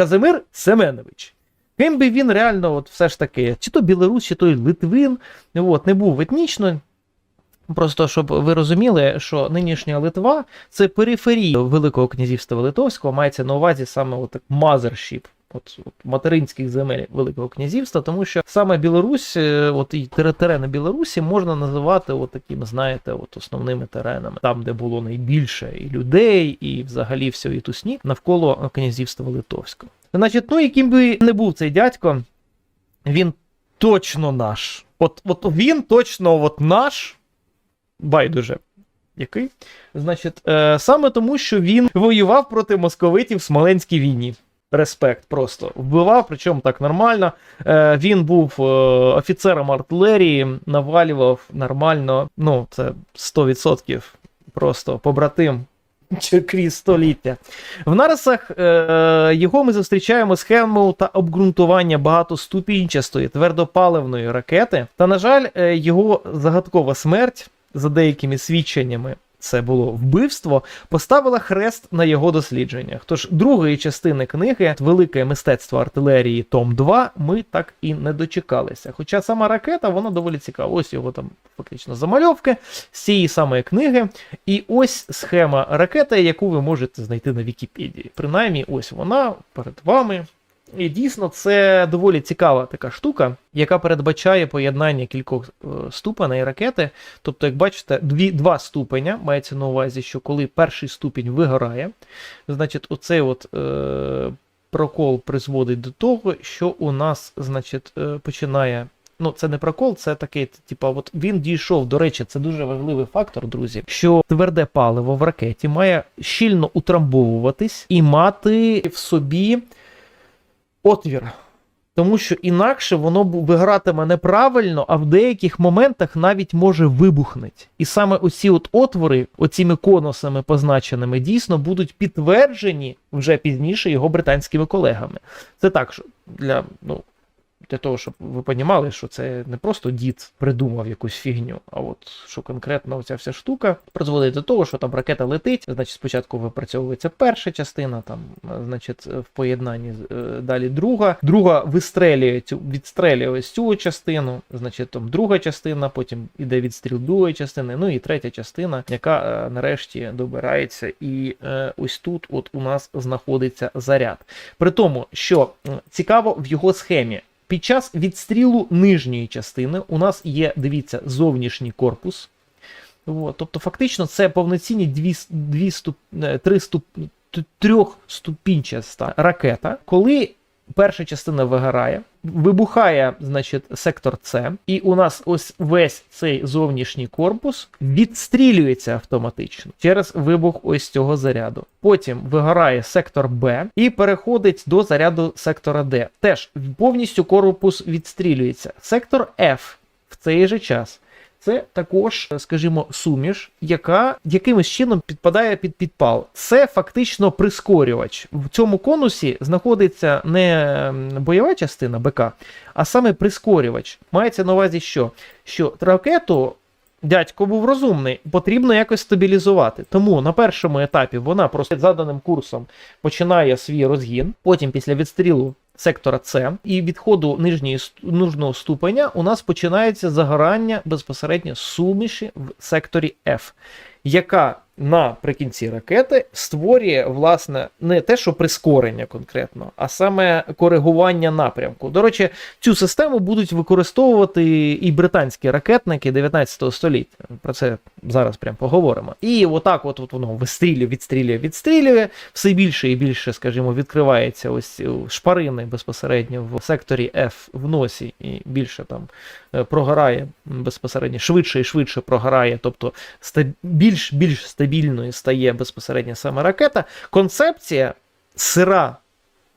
Казимир Семенович. Ким би він реально, от все ж таки, чи то білорус, чи то Литвин, от, не був етнічно. Просто щоб ви розуміли, що нинішня Литва це периферія Великого князівства Литовського, мається на увазі саме от мазершіп. От, от материнських земель Великого князівства, тому що саме Білорусь, е, от і терени Білорусі можна називати от такими, знаєте, от основними теренами, там, де було найбільше і людей, і взагалі всієї тусні навколо князівства Литовського. Значить, ну яким би не був цей дядько, він точно наш. От, от він точно от наш, байдуже. Який? Значить, е, саме тому, що він воював проти московитів в Смоленській війні. Респект просто вбивав, причому так нормально. Е, він був е, офіцером артилерії, навалював нормально. Ну, це 100% просто побратим крізь століття. В нарисах е, його ми зустрічаємо схему та обґрунтування багатоступінчастої твердопаливної ракети. Та, на жаль, е, його загадкова смерть за деякими свідченнями. Це було вбивство, поставила хрест на його дослідженнях. Тож другої частини книги Велике мистецтво артилерії Том 2 ми так і не дочекалися. Хоча сама ракета, вона доволі цікава. Ось його там фактично замальовки з цієї самої книги. І ось схема ракети, яку ви можете знайти на Вікіпедії. Принаймні, ось вона перед вами. І дійсно, це доволі цікава така штука, яка передбачає поєднання кількох е, ступеней ракети. Тобто, як бачите, дві, два ступеня мається на увазі, що коли перший ступінь вигорає, значить, оцей от е, прокол призводить до того, що у нас, значить, е, починає. Ну, це не прокол, це такий, типа, от він дійшов. До речі, це дуже важливий фактор, друзі. Що тверде паливо в ракеті має щільно утрамбовуватись і мати в собі отвір. Тому що інакше воно вигратиме неправильно, а в деяких моментах навіть може вибухнути. І саме оці от отвори, оціми конусами позначеними, дійсно будуть підтверджені вже пізніше його британськими колегами. Це так, що для, ну, для того, щоб ви розуміли, що це не просто дід придумав якусь фігню, а от що конкретно оця вся штука призводить до того, що там ракета летить, значить, спочатку випрацьовується перша частина, там, е, значить, в поєднанні е, далі друга. Друга вистрелює цю, відстрелює цю частину, значить, там друга частина, потім іде відстріл другої частини, ну і третя частина, яка е, нарешті добирається. І е, ось тут от у нас знаходиться заряд. При тому, що цікаво в його схемі. Під час відстрілу нижньої частини у нас є, дивіться, зовнішній корпус. От, тобто, фактично, це повноцінні дві, дві ступ, е, три ступ, трьохступінчаста ракета. Коли перша частина вигорає, вибухає, значить, сектор С, і у нас ось весь цей зовнішній корпус відстрілюється автоматично через вибух ось цього заряду. Потім вигорає сектор Б і переходить до заряду сектора Д. Теж повністю корпус відстрілюється. Сектор F в цей же час. Це також, скажімо, суміш, яка якимось чином підпадає під підпал. Це фактично прискорювач. В цьому конусі знаходиться не бойова частина БК, а саме прискорювач. Мається на увазі, що, що ракету. Дядько був розумний, потрібно якось стабілізувати. Тому на першому етапі вона просто заданим курсом починає свій розгін. Потім, після відстрілу сектора С. І відходу нижньої нужного ступеня, у нас починається загорання безпосередньо суміші в секторі F, яка наприкінці ракети створює власне не те, що прискорення конкретно, а саме коригування напрямку. До речі, цю систему будуть використовувати і британські ракетники 19 століття. Про це зараз прям поговоримо. І отак, от, воно вистрілює, відстрілює, відстрілює. Все більше і більше, скажімо, відкривається ось шпарини безпосередньо в секторі F в носі, і більше там е, прогорає безпосередньо, швидше і швидше прогорає, тобто більш більш стабільною стає безпосередньо саме ракета. Концепція сира.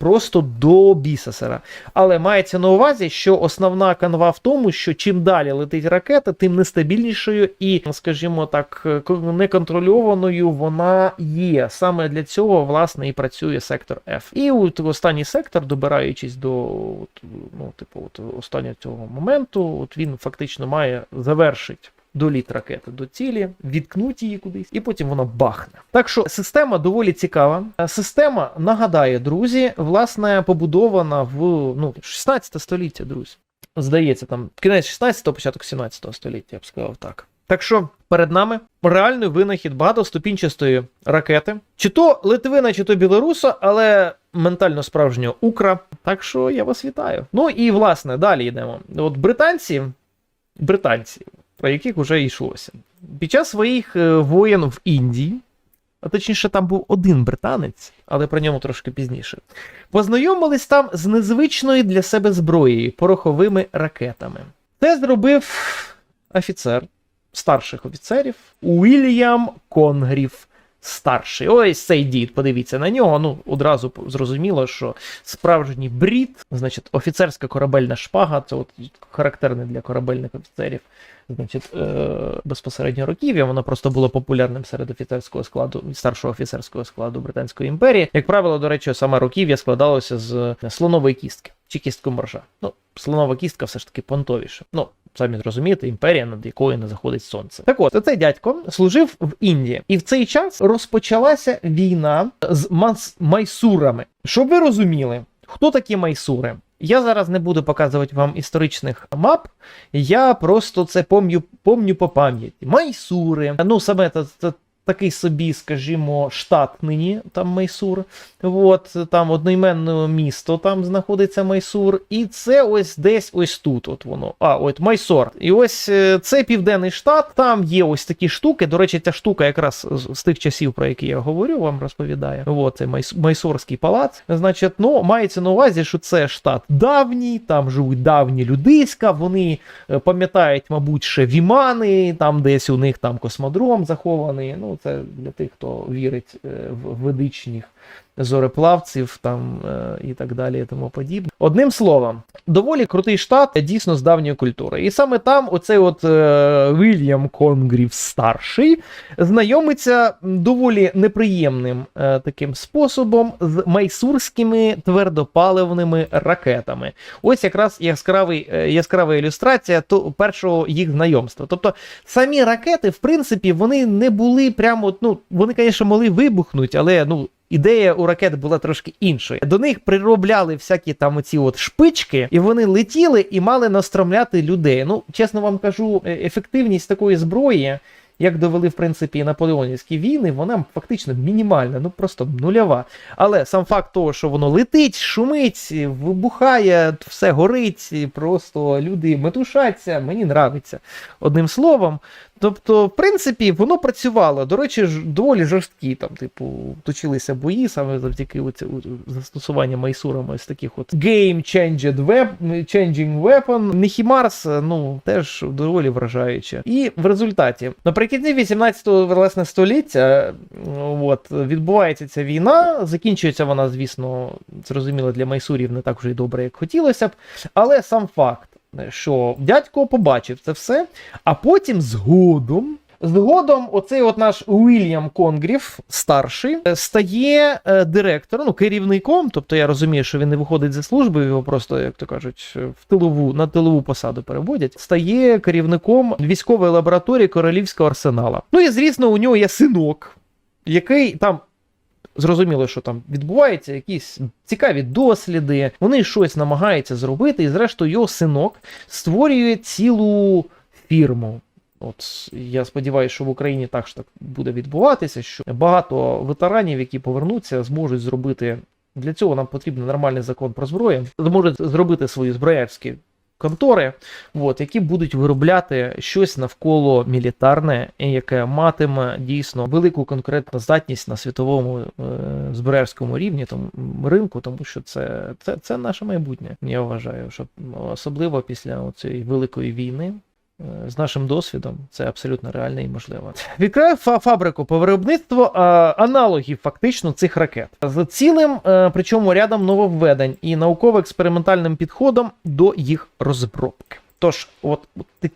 Просто до біса сира. Але мається на увазі, що основна канва в тому, що чим далі летить ракета, тим нестабільнішою і, скажімо так, неконтрольованою вона є. Саме для цього, власне, і працює сектор F. І от останній сектор, добираючись до от, ну, типу, от останнього цього моменту, от він фактично має завершити доліт ракети до цілі, відкнуть її кудись, і потім воно бахне. Так що система доволі цікава. Е, Система нагадає, друзі, власне, побудована в ну, 16 століття, друзі. Здається, там кінець 16-го, початок 17 століття, я б сказав так. Так що перед нами реальний винахід багатоступінчастої ракети, чи то Литвина, чи то Білоруса, але ментально справжнього Укра. Так що я вас вітаю. Ну і власне далі йдемо. От британці, британці, про яких вже йшлося, під час своїх е, воєн в Індії, а точніше, там був один британець, але про ньому трошки пізніше. Познайомились там з незвичною для себе зброєю пороховими ракетами. Це зробив офіцер старших офіцерів Уільям Конгрів. Старший. Ось цей дід, подивіться на нього. Ну, одразу зрозуміло, що справжній брід, значить, офіцерська корабельна шпага, це от характерне для корабельних офіцерів, значить, е, безпосередньо років'я, воно просто було популярним серед офіцерського складу, старшого офіцерського складу Британської імперії. Як правило, до речі, саме років'я складалося з слонової кістки чи кістку моржа. Ну, слонова кістка все ж таки понтовіше. Ну, самі розумієте, імперія, над якою не заходить сонце. Так от, цей дядько служив в Індії, і в цей час розпочалася війна з майсурами. Щоб ви розуміли, хто такі майсури? Я зараз не буду показувати вам історичних мап, я просто це помню, помню по пам'яті. Майсури, ну саме це, це такий собі, скажімо, штат нині, там Майсур. От, там одноіменне місто там знаходиться Майсур. І це ось десь ось тут. От воно. А, от Майсор. І ось е, це південний штат, там є ось такі штуки. До речі, ця штука якраз з, тих часів, про які я говорю, вам розповідаю. От це Майс, Майсорський палац. Значить, ну, мається на увазі, що це штат давній, там живуть давні людиська, вони е, пам'ятають, мабуть, ще вімани, там десь у них там космодром захований. Ну, це для тих, хто вірить е, в ведичних зореплавців там е, і так далі, і тому подібне. Одним словом, доволі крутий штат дійсно з давньої культури. І саме там оцей от е, Вільям Конгрів старший знайомиться доволі неприємним е, таким способом з майсурськими твердопаливними ракетами. Ось якраз яскравий, яскрава ілюстрація то першого їх знайомства. Тобто самі ракети, в принципі, вони не були прямо, ну, вони, звісно, могли вибухнути, але ну. Ідея у ракет була трошки іншою. До них приробляли всякі там оці от шпички, і вони летіли і мали настромляти людей. Ну, чесно вам кажу, е, ефективність такої зброї, як довели в принципі і наполеонівські війни, вона фактично мінімальна, ну просто нульова. Але сам факт того, що воно летить, шумить, вибухає, все горить, просто люди метушаться, мені нравиться. Одним словом. Тобто, в принципі, воно працювало. До речі, ж доволі жорсткі. Там, типу, точилися бої саме завдяки оці, застосуванню майсурами ось таких от Game Changed Web, Changing Weapon. Нехімарс, ну, теж доволі вражаюче. І в результаті, наприкінці 18-го власне століття, от, відбувається ця війна. Закінчується вона, звісно, зрозуміло, для майсурів не так вже й добре, як хотілося б. Але сам факт, що дядько побачив це все, а потім згодом. Згодом, оцей от наш Уільям Конгрів, старший, е, стає е, директором, ну, керівником. Тобто я розумію, що він не виходить зі служби, його просто, як то кажуть, в тилову на тилову посаду переводять. Стає керівником військової лабораторії Королівського арсенала. Ну і звісно, у нього є синок, який там. Зрозуміло, що там відбуваються якісь цікаві досліди, вони щось намагаються зробити, і зрештою його синок створює цілу фірму. От я сподіваюся, що в Україні також так буде відбуватися, що багато ветеранів, які повернуться, зможуть зробити. Для цього нам потрібен нормальний закон про зброю, зможуть зробити свої зброярські контори, от, які будуть виробляти щось навколо мілітарне, яке матиме дійсно велику конкурентну здатність на світовому е, зброярському рівні, тому ринку, тому що це, це, це наше майбутнє. Я вважаю, що особливо після цієї великої війни. З нашим досвідом це абсолютно реально і можливо. Відкриваю фа- фабрику по виробництву аналогів фактично цих ракет з цілим, е, причому рядом нововведень і науково-експериментальним підходом до їх розробки. Тож, от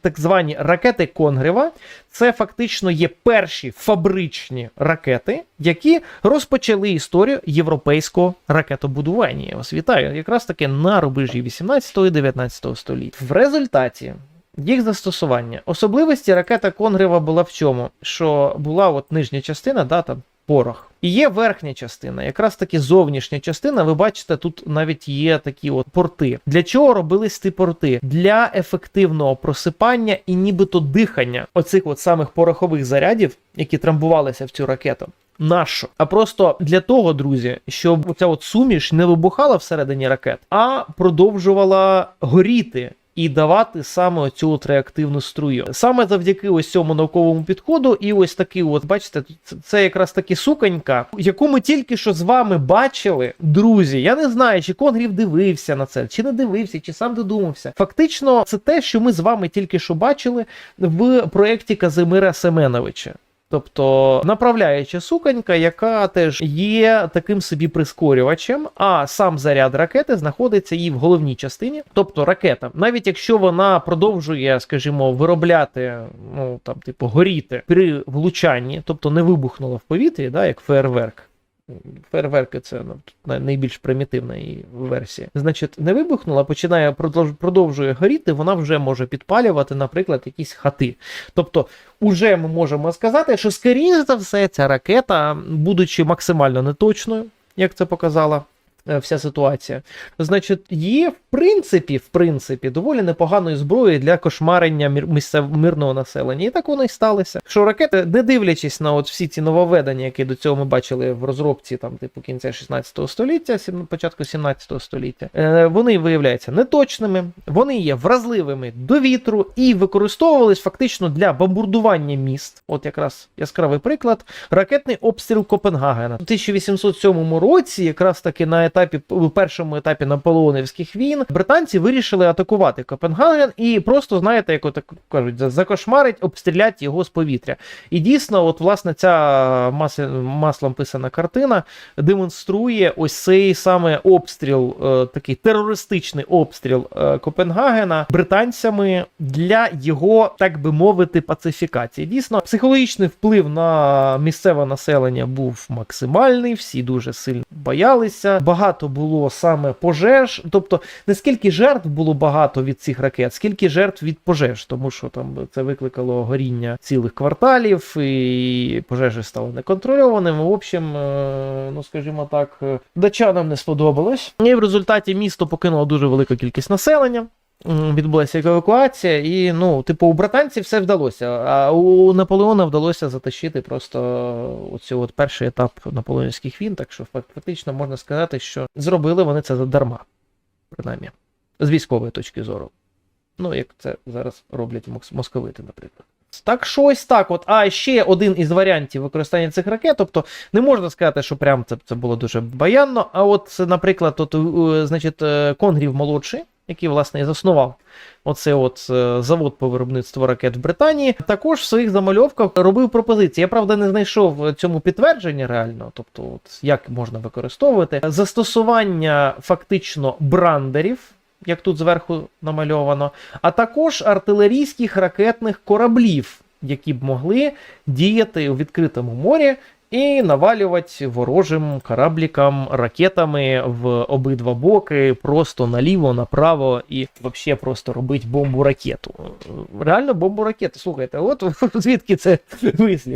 так звані ракети Конгрева, це фактично є перші фабричні ракети, які розпочали історію європейського ракетобудування. Я вас вітаю, якраз таки на рубежі 18 і 19 століття. В результаті Їх застосування. Особливості ракета Конгрева була в чому? Що була от нижня частина, да, там порох. І є верхня частина, якраз таки зовнішня частина. Ви бачите, тут навіть є такі от порти. Для чого робились ці порти? Для ефективного просипання і нібито дихання оцих от самих порохових зарядів, які трамбувалися в цю ракету. Нащо? А просто для того, друзі, щоб оця от суміш не вибухала всередині ракет, а продовжувала горіти. І давати саме от реактивну струю. Саме завдяки ось цьому науковому підходу, і ось такий, от, бачите, це якраз таки суконька, яку ми тільки що з вами бачили, друзі. Я не знаю, чи Конгрів дивився на це, чи не дивився, чи сам додумався. Фактично, це те, що ми з вами тільки що бачили в проєкті Казимира Семеновича. Тобто направляюча суконька, яка теж є таким собі прискорювачем, а сам заряд ракети знаходиться і в головній частині. Тобто ракета, навіть якщо вона продовжує, скажімо, виробляти, ну там, типу, горіти при влучанні, тобто не вибухнула в повітрі, да, як фейерверк. Фейерверки це ну, найбільш примітивна її версія. Значить, не вибухнула, починає продовжує горіти, вона вже може підпалювати, наприклад, якісь хати. Тобто, уже ми можемо сказати, що скоріше за все, ця ракета, будучи максимально неточною, як це показала вся ситуація, значить, є в принципі, в принципі, доволі непоганою зброєю для кошмарення місцев мирного населення. І так воно і сталося. Що ракети, не дивлячись на от всі ці нововведення, які до цього ми бачили в розробці там, типу кінця 16 століття, початку 17 століття, е, вони виявляються неточними, вони є вразливими до вітру і використовувались фактично для бомбардування міст. От якраз яскравий приклад ракетний обстріл Копенгагена. У 1807 році, якраз таки на етапі у першому етапі наполеонівських війн, британці вирішили атакувати Копенгаген і просто, знаєте, як от кажуть, закошмарить, обстрілять його з повітря. І дійсно, от власне ця маси- маслом писана картина демонструє ось цей саме обстріл, е, такий терористичний обстріл е, Копенгагена британцями для його, так би мовити, пацифікації. Дійсно, психологічний вплив на місцеве населення був максимальний, всі дуже сильно боялися. Було саме пожеж. Тобто, не скільки жертв було багато від цих ракет, скільки жертв від пожеж, тому що там це викликало горіння цілих кварталів, і пожежі стали неконтрольованими. В общем, е, ну скажімо так, дачанам датчанам не сподобалось. І в результаті місто покинуло дуже велика кількість населення. Відбулася евакуація, і ну, типу, у британців все вдалося, а у Наполеона вдалося затащити просто оцю от перший етап наполеонських війн. Так що фак- фактично можна сказати, що зробили вони це задарма, принаймні, з військової точки зору. Ну, як це зараз роблять мос- московити, наприклад. Так що ось так. От. А ще один із варіантів використання цих ракет. Тобто не можна сказати, що прям це, це було дуже баянно. А от, наприклад, от, е, значить, е, Конгрів молодший, який, власне, і заснував оце от е, завод по виробництву ракет в Британії, також в своїх замальовках робив пропозиції. Я правда не знайшов цьому підтвердження реально, тобто, от, як можна використовувати застосування фактично брандерів. Як тут зверху намальовано, а також артилерійських ракетних кораблів, які б могли діяти у відкритому морі і навалювати ворожим кораблікам ракетами в обидва боки, просто наліво, направо, і взагалі просто робити бомбу ракету. Реально бомбу ракету. Слухайте, от звідки це вислів.